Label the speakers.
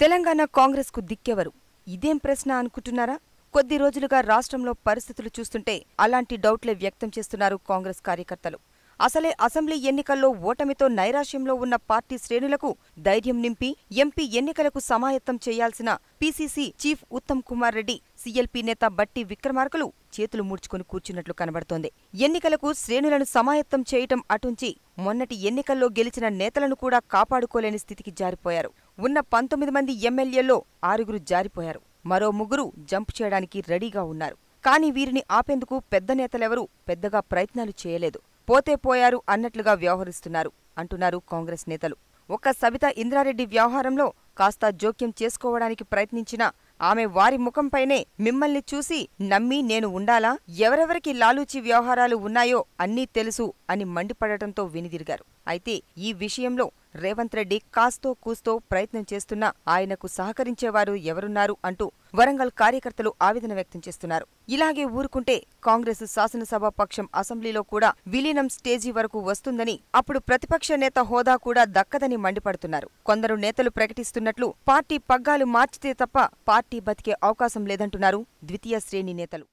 Speaker 1: తెలంగాణ కాంగ్రెస్కు దిక్కెవరు? ఇదేం ప్రశ్న అనుకుంటున్నారా? కొద్ది రోజులుగా రాష్ట్రంలో పరిస్థితులు చూస్తుంటే అలాంటి డౌట్లే వ్యక్తం చేస్తున్నారు కాంగ్రెస్ కార్యకర్తలు. అసలే అసెంబ్లీ ఎన్నికల్లో ఓటమితో నైరాశ్యంలో ఉన్న పార్టీ శ్రేణులకు ధైర్యం నింపి ఎంపీ ఎన్నికలకు సమాయత్తం చేయాల్సిన PCC chief Uttam Kumar Reddy CLP నేత బట్టి విక్రమార్కలు చేతులు ముడుచుకుని కూర్చున్నట్లు కనబడుతోంది. ఎన్నికలకు శ్రేణులను సమాయత్తం చేయటం అటుంచి మొన్నటి ఎన్నికల్లో గెలిచిన నేతలను కూడా కాపాడుకోలేని స్థితికి జారిపోయారు. ఉన్న పంతొమ్మిది మంది ఎమ్మెల్యేల్లో ఆరుగురు జారిపోయారు. మరో ముగ్గురు జంప్ చేయడానికి రెడీగా ఉన్నారు. కానీ వీరిని ఆపేందుకు పెద్ద నేతలెవరూ పెద్దగా ప్రయత్నాలు చేయలేదు. పోతే పోయారు అన్నట్లుగా వ్యవహరిస్తున్నారు అంటున్నారు కాంగ్రెస్ నేతలు. ఒక్క సబితా ఇంద్రారెడ్డి వ్యవహారంలో కాస్త జోక్యం చేసుకోవడానికి ప్రయత్నించినా ఆమె వారి ముఖంపైనే మిమ్మల్ని చూసి నమ్మి నేను ఉండాలా? ఎవరెవరికి లాలూచి వ్యవహారాలు ఉన్నాయో అన్నీ తెలుసు అని మండిపడటంతో వెనుదిరిగారు. అయితే ఈ విషయంలో రేవంత్ రెడ్డి కాస్తో కూస్తో ప్రయత్నం చేస్తున్నా ఆయనకు సహకరించేవారు ఎవరున్నారు అంటూ వరంగల్ కార్యకర్తలు ఆవేదన వ్యక్తం చేస్తున్నారు. ఇలాగే ఊరుకుంటే కాంగ్రెస్ శాసనసభ పక్షం అసెంబ్లీలో కూడా విలీనం స్టేజీ వరకు వస్తుందని అప్పుడు ప్రతిపక్ష నేత హోదా కూడా దక్కదని మండిపడుతున్నారు. కొందరు నేతలు ప్రకటిస్తున్నట్లు పార్టీ పగ్గాలు మార్చితే తప్ప పార్టీ బతికే అవకాశం లేదంటున్నారు ద్వితీయ శ్రేణి నేతలు.